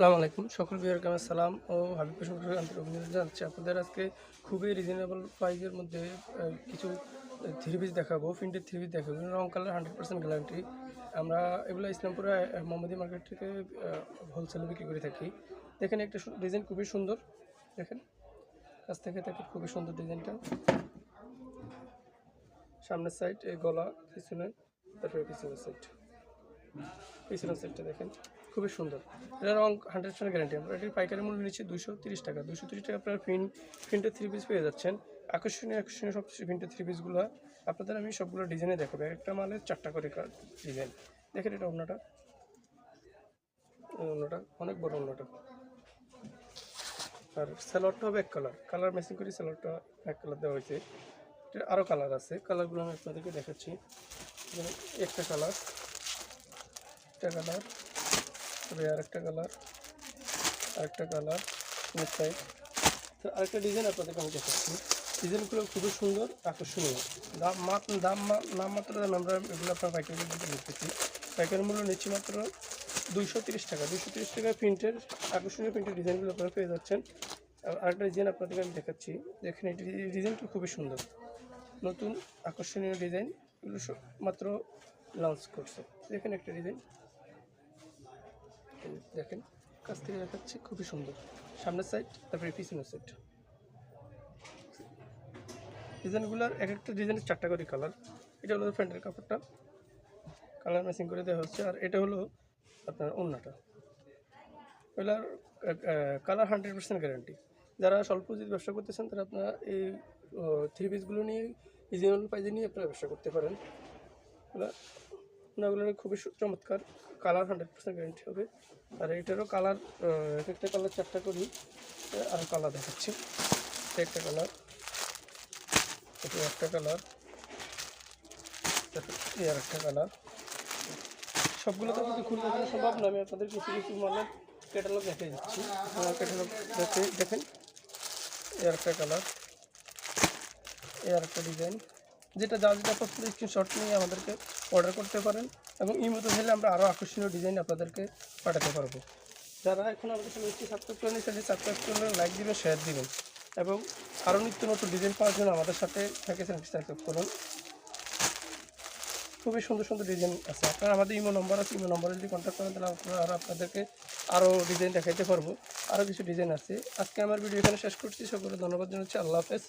আসসালামু আলাইকুম। সকল বিহার কামের সালাম ও হাবিব হোসেন আন্তরিক অভিনন্দন জানাচ্ছি। আপনাদের আজকে খুবই রিজনেবল প্রাইসের মধ্যে কিছু থ্রি পিস দেখাবো। প্রিন্টেড থ্রি পিস দেখাবো। রং কালার হান্ড্রেড পার্সেন্ট গ্যারান্টি আমরা এগুলো ইসলামপুরে মোহাম্মদী মার্কেট থেকে হোলসেলে বিক্রি করে থাকি। দেখেন একটা ডিজাইন খুবই সুন্দর। দেখেন, কাছ থেকে দেখেন খুবই সুন্দর ডিজাইনটা সামনের সাইড গলা, পিছনে, তারপরে পিছনের সাইড পিছনের সেটটা দেখেন। খুবই সুন্দর। এটা রং হান্ড্রেড পার্সেন্ট গ্যারান্টি আমরা এটির পাইকারি মূল্য নিচ্ছি দুশো তিরিশ টাকা। দুশো তিরিশ টাকা আপনারা প্রিন্ট প্রিন্টের থ্রি পিস পেয়ে যাচ্ছেন। আকর্ষণীয় আকর্ষণীয় সব প্রিন্টের থ্রি পিসগুলো আপনাদের আমি সবগুলো ডিজাইনে দেখাবো। একটা মালের চারটা করে ডিজাইন দেখেন এটা অন্যটা অন্যটা অনেক বড় অন্যটা আর স্যালোয়ারটা হবে এক কালার কালার ম্যাচিং করে স্যালোয়ারটা এক কালার দেওয়া হয়েছে। আরও কালার আছে। কালারগুলো আমি আপনাদেরকে দেখাচ্ছি। একটা কালার একটা কালার তবে আরেকটা কালার আরেকটা কালার নেক্সট সাইড তো আরেকটা ডিজাইন আপনাদেরকে আমি দেখাচ্ছি। ডিজাইনগুলো খুবই সুন্দর, আকর্ষণীয়। দাম দাম নাম মাত্র দাম আমরা এগুলো আপনার পাইকারি মূল্যে নিতেছি পাইকারি মূল্য নিচ্ছি মাত্র দুইশো তিরিশ টাকা। দুইশো তিরিশ টাকা প্রিন্টের, আকর্ষণীয় প্রিন্টের ডিজাইনগুলো আপনারা পেয়ে যাচ্ছেন। আর আরেকটা ডিজাইন আপনাদেরকে আমি দেখাচ্ছি। দেখেন এই ডিজাইনটা খুবই সুন্দর। নতুন আকর্ষণীয় ডিজাইন এগুলো মাত্র লঞ্চ করছে। দেখেন একটা ডিজাইন দেখেন, কাছ থেকে দেখাচ্ছি, খুবই সুন্দর। সামনের সাইড তারপরে পিছনের সাইড ডিজাইনগুলোর এক একটা ডিজাইনের চারটা করে কালার এটা হলো ফ্যান্টের কাপড়টা। কালার ম্যাচিং করে দেওয়া হচ্ছে। আর এটা হলো আপনার অন্যটা এগুলার কালার হান্ড্রেড পার্সেন্ট গ্যারান্টি যারা স্বল্প যদি ব্যবসা করতেছেন, তারা আপনারা এই থ্রি পিসগুলো নিয়ে রিজনেবল প্রাইজে নিয়ে আপনারা ব্যবসা করতে পারেন। ওনাগুলো খুবই চমৎকার। কালার হান্ড্রেড পার্সেন্ট গ্যারান্টি হবে। আর এটারও কালার এক একটা কালার চারটা করি আর কালার দেখাচ্ছি। একটা কালার একটা কালার আর একটা কালার। সবগুলো তো যদি খুলে দেখানো সম্ভব না, আমি আপনাদের কিছু কিছু মালের ক্যাটালগ দেখে দিচ্ছি। ক্যাটালগ দেখে দেখেন। এই আর একটা কালার এই আর একটা ডিজাইন যেটা যা যেটা পছন্দ স্ক্রিনশট নিয়ে আমাদেরকে অর্ডার করতে পারেন এবং ইমোতে চাইলে আমরা আরও আকর্ষণীয় ডিজাইন আপনাদেরকে পাঠাতে পারব। যারা এখন আমাদের সাথে নিশ্চয়ই সাবস্ক্রাইব করেন সেটি সাবস্ক্রাইব করবেন লাইক দিবেন শেয়ার দিবেন এবং আরও নিত্য নতুন ডিজাইন পাওয়ার জন্য আমাদের সাথে থেকে সাবস্ক্রাইব করুন। খুবই সুন্দর সুন্দর ডিজাইন আছে। আপনারা আমাদের ইমো নম্বর আছে ইমো নম্বরে যদি কন্ট্যাক্ট করেন, তাহলে আপনারা আরও আপনাদেরকে আরও ডিজাইন দেখাইতে পারব। আরও কিছু ডিজাইন আছে। আজকে আমার ভিডিও এখানে শেষ করছি। সকলে ধন্যবাদ জানাচ্ছি। আল্লাহ হাফেজ।